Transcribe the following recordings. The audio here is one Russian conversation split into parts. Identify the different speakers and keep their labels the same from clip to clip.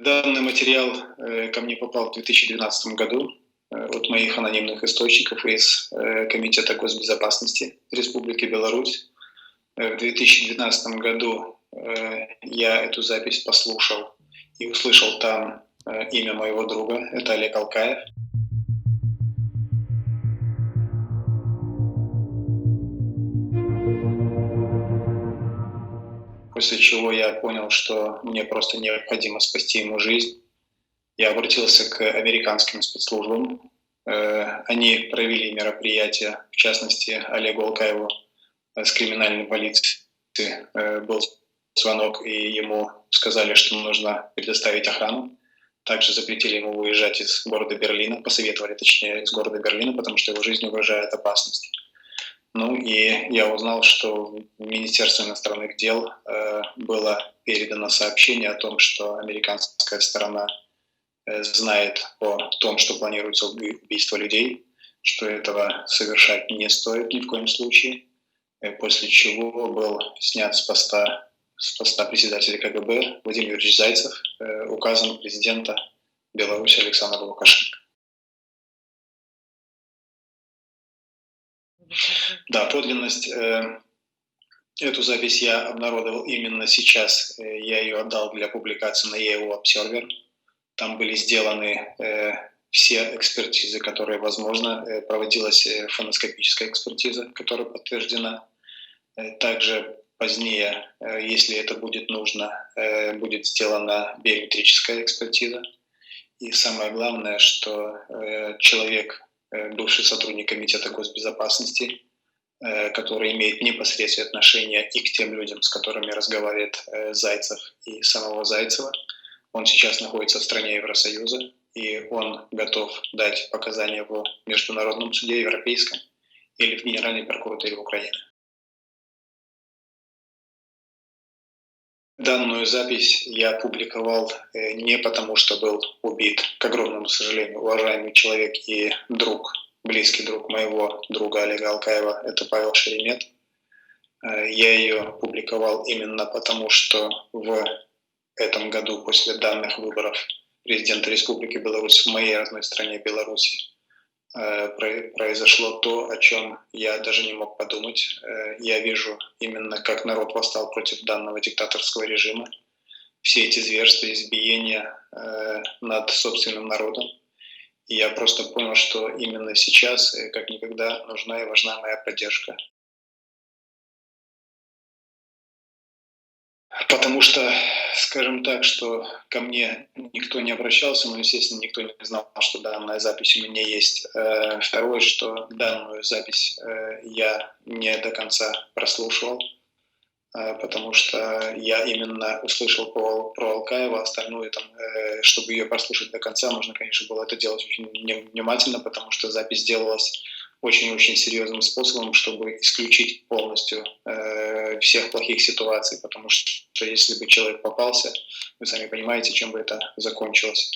Speaker 1: Данный материал э, ко мне попал в 2012 году э, от моих анонимных источников из э, Комитета госбезопасности Республики Беларусь. В 2012 году я эту запись послушал и услышал там имя моего друга, это Олег Алкаев. После чего я понял, что мне просто необходимо спасти ему жизнь. Я обратился к американским спецслужбам. Э, они провели мероприятие, в частности, Олегу Алкаеву с криминальной полиции э, был звонок, и ему сказали, что нужно предоставить охрану. Также запретили ему выезжать из города Берлина, посоветовали, точнее, из города Берлина, потому что его жизнь угрожает опасность. Ну и я узнал, что в Министерство иностранных дел э, было передано сообщение о том, что американская сторона э, знает о том, что планируется убийство людей, что этого совершать не стоит ни в коем случае, э, после чего был снят с поста, с поста председателя КГБ Владимир Ильич Зайцев, э, указан президента Беларуси Александра Лукашенко. Да, подлинность. Э, эту запись я обнародовал именно сейчас. Э, я ее отдал для публикации на EO Observer. Там были сделаны э, все экспертизы, которые возможно. Проводилась фоноскопическая экспертиза, которая подтверждена. Также позднее, если это будет нужно, будет сделана биометрическая экспертиза. И самое главное, что человек бывший сотрудник Комитета госбезопасности, э, который имеет непосредственное отношение и к тем людям, с которыми разговаривает э, Зайцев и самого Зайцева. Он сейчас находится в стране Евросоюза, и он готов дать показания в Международном суде Европейском или в Генеральной прокуратуре Украины. Данную запись я публиковал э, не потому, что был убит, к огромному сожалению, уважаемый человек и друг, близкий друг моего друга Олега Алкаева, это Павел Шеремет. Э, я ее публиковал именно потому, что в этом году после данных выборов президента Республики Беларусь в моей родной стране Беларуси произошло то, о чем я даже не мог подумать. Э, я вижу именно, как народ восстал против данного диктаторского режима. Все эти зверства, избиения э, над собственным народом. И я просто понял, что именно сейчас, как никогда, нужна и важна моя поддержка. Потому что, скажем так, что ко мне никто не обращался, но, естественно, никто не знал, что данная запись у меня есть. Э, второе, что данную запись э, я не до конца прослушивал, э, потому что я именно услышал про, про Алкаева, остальное, там, чтобы ее прослушать до конца, нужно, конечно, было это делать очень внимательно, потому что запись делалась очень-очень серьезным способом, чтобы исключить полностью э, всех плохих ситуаций, потому что, что если бы человек попался, вы сами понимаете, чем бы это закончилось.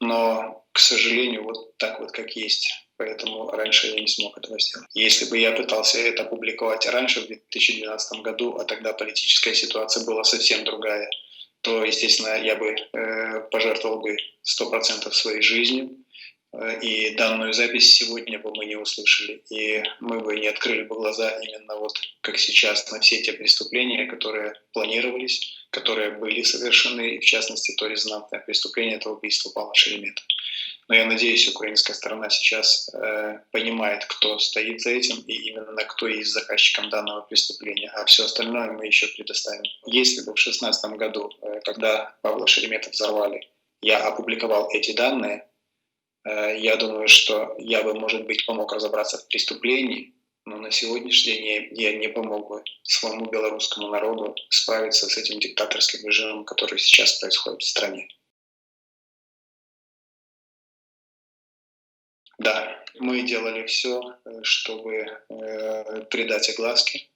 Speaker 1: Но, к сожалению, вот так вот как есть. Поэтому раньше я не смог этого сделать. Если бы я пытался это опубликовать раньше, в 2012 году, а тогда политическая ситуация была совсем другая, то, естественно, я бы э, пожертвовал бы 100% своей жизнью, и данную запись сегодня бы мы не услышали, и мы бы не открыли бы глаза именно вот как сейчас на все те преступления, которые планировались, которые были совершены, и в частности то резонансное преступление, это убийство Павла Шеремета. Но я надеюсь, украинская сторона сейчас э, понимает, кто стоит за этим, и именно кто есть заказчиком данного преступления, а все остальное мы еще предоставим. Если бы в 2016 году, э, когда Павла Шеремета взорвали, я опубликовал эти данные, я думаю, что я бы, может быть, помог разобраться в преступлении, но на сегодняшний день я не помог бы своему белорусскому народу справиться с этим диктаторским режимом, который сейчас происходит в стране. Да, мы делали все, э, чтобы э, придать огласке.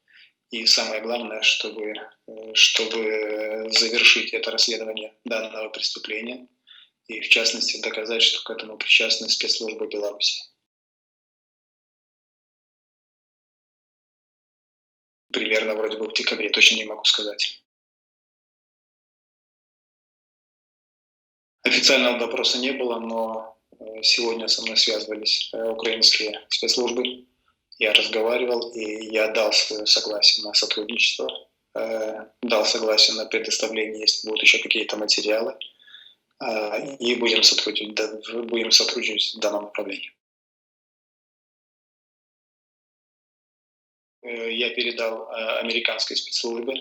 Speaker 1: И самое главное, чтобы, чтобы завершить это расследование данного преступления – и в частности доказать, что к этому причастны спецслужбы Беларуси. Примерно вроде бы в декабре, точно не могу сказать. Официального допроса не было, но сегодня со мной связывались украинские спецслужбы. Я разговаривал, и я дал свое согласие на сотрудничество, дал согласие на предоставление, если будут еще какие-то материалы, и будем сотрудничать, будем сотрудничать в данном направлении. Э, я передал э, американской спецслужбе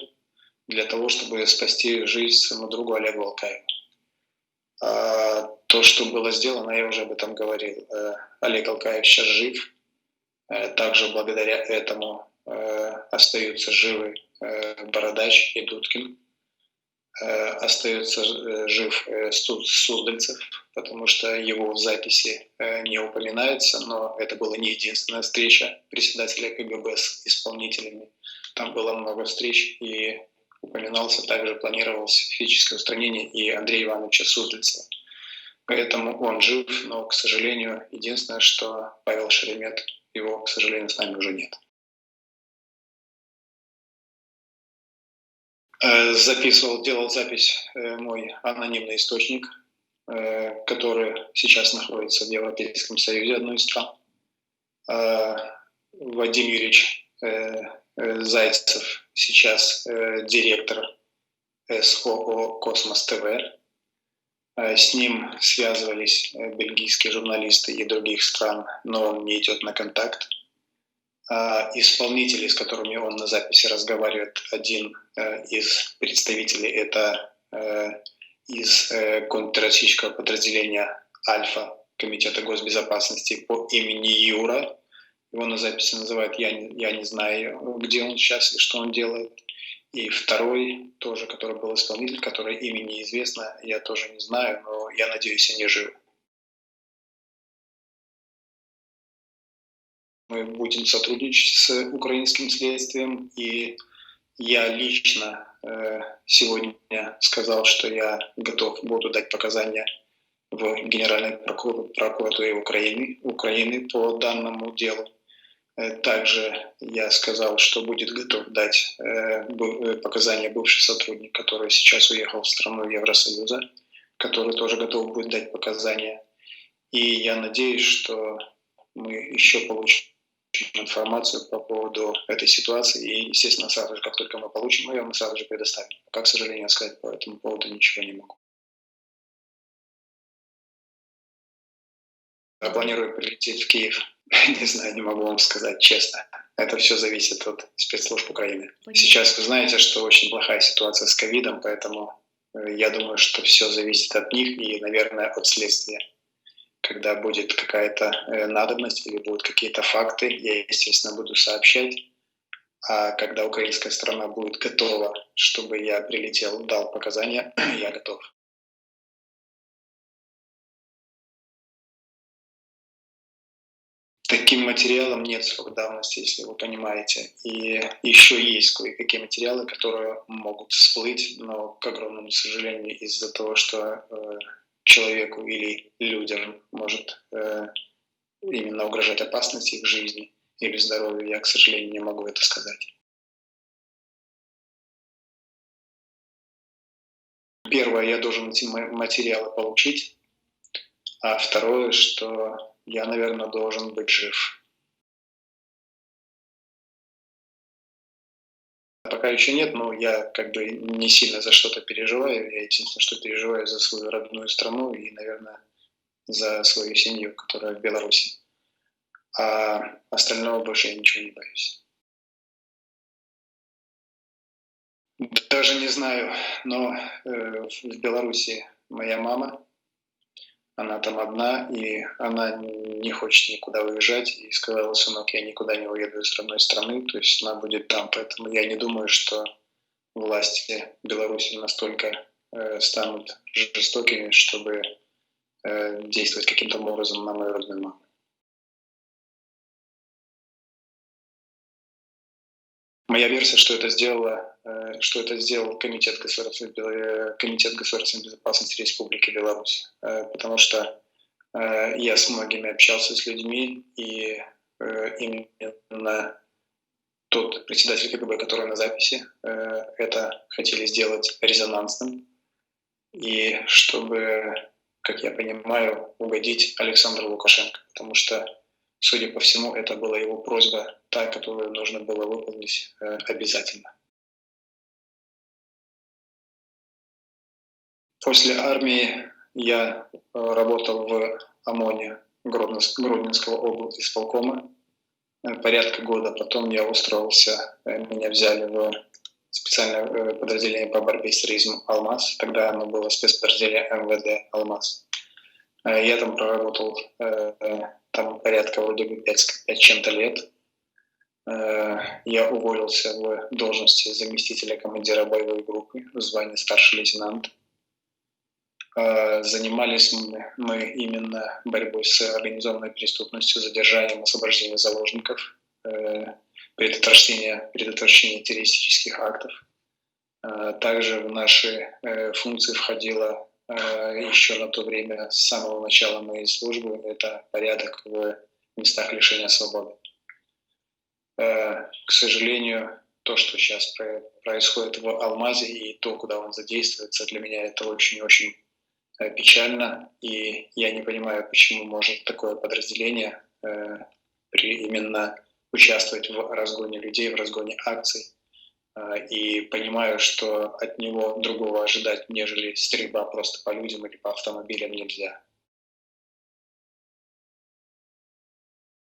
Speaker 1: для того, чтобы спасти жизнь своему другу Олегу Алкаеву. А, то, что было сделано, я уже об этом говорил. Э, Олег Алкаев сейчас жив. Также благодаря этому остаются живы Бородач и Дудкин. Э, остается э, жив э, Суздальцев, потому что его в записи не упоминается, но это была не единственная встреча председателя КГБ с исполнителями. Там было много встреч, и упоминался, также планировалось физическое устранение и Андрея Ивановича Суздальцева. Поэтому он жив, но, к сожалению, единственное, что Павел Шеремет, его, к сожалению, с нами уже нет. Записывал, делал запись э, мой анонимный источник, э, который сейчас находится в Европейском Союзе, одной из стран. Вадим Юрьевич Зайцев сейчас директор СОО «Космос ТВ». С ним связывались бельгийские журналисты и других стран, но он не идет на контакт. А, исполнителей, с которыми он на записи разговаривает, один э, из представителей это э, из э, контрроссийского подразделения «Альфа» Комитета госбезопасности по имени Юра. Его на записи называют «Я не, я не знаю, где он сейчас и что он делает». И второй, тоже, который был исполнитель, который имени неизвестно, я тоже не знаю, но я надеюсь, они живы. Мы будем сотрудничать с украинским следствием, и я лично э, сегодня сказал, что я готов буду дать показания в Генеральной прокуратуре Украины, Украины по данному делу. Э, также я сказал, что будет готов дать э, э, показания бывший сотрудник, который сейчас уехал в страну Евросоюза, который тоже готов будет дать показания. И я надеюсь, что мы еще получим информацию по поводу этой ситуации. И, естественно, сразу же, как только мы получим ее, мы сразу же предоставим. Пока, к сожалению, сказать по этому поводу ничего не могу. Я планирую прилететь в Киев. не знаю, не могу вам сказать честно. Это все зависит от спецслужб Украины. Понятно. Сейчас вы знаете, что очень плохая ситуация с ковидом, поэтому э, я думаю, что все зависит от них и, наверное, от следствия когда будет какая-то э, надобность или будут какие-то факты, я, естественно, буду сообщать. А когда украинская сторона будет готова, чтобы я прилетел, дал показания, я готов. Таким материалом нет срок давности, если вы понимаете. И еще есть кое-какие материалы, которые могут всплыть, но, к огромному сожалению, из-за того, что э, человеку или людям может э, именно угрожать опасность их жизни или здоровью, я, к сожалению, не могу это сказать. Первое, я должен эти материалы получить, а второе, что я, наверное, должен быть жив. Пока еще нет, но я как бы не сильно за что-то переживаю. Я единственное, что переживаю за свою родную страну и, наверное, за свою семью, которая в Беларуси. А остального больше я ничего не боюсь. Даже не знаю, но э, в Беларуси моя мама, она там одна, и она не хочет никуда уезжать, и сказала, сынок, я никуда не уеду из родной страны, то есть она будет там, поэтому я не думаю, что власти Беларуси настолько э, станут жестокими, чтобы э, действовать каким-то образом на мою родную маму. Моя версия, что это сделала, что это сделал Комитет государственной, э, Комитет государственной безопасности Республики Беларусь, э, потому что я с многими общался с людьми, и именно тот председатель КГБ, который на записи, это хотели сделать резонансным, и чтобы как я понимаю, угодить Александру Лукашенко, потому что, судя по всему, это была его просьба, та, которую нужно было выполнить э, обязательно. После армии я э, работал в ОМОНе Гродненского области исполкома э, порядка года. Потом я устроился, меня взяли в специальное э, подразделение по борьбе с терроризмом «Алмаз». Тогда оно было спецподразделение МВД «Алмаз». Э, я там проработал э, там порядка вроде бы 5, 5 чем-то лет. Я уволился в должности заместителя командира боевой группы в звании старший лейтенант. Занимались мы именно борьбой с организованной преступностью, задержанием, освобождением заложников – предотвращения, предотвращения террористических актов. А, также в наши э, функции входило э, еще на то время, с самого начала моей службы, это порядок в местах лишения свободы. Э, к сожалению, то, что сейчас происходит в Алмазе и то, куда он задействуется, для меня это очень-очень печально. И я не понимаю, почему может такое подразделение при именно участвовать в разгоне людей, в разгоне акций. А, и понимаю, что от него другого ожидать, нежели стрельба просто по людям или по автомобилям нельзя.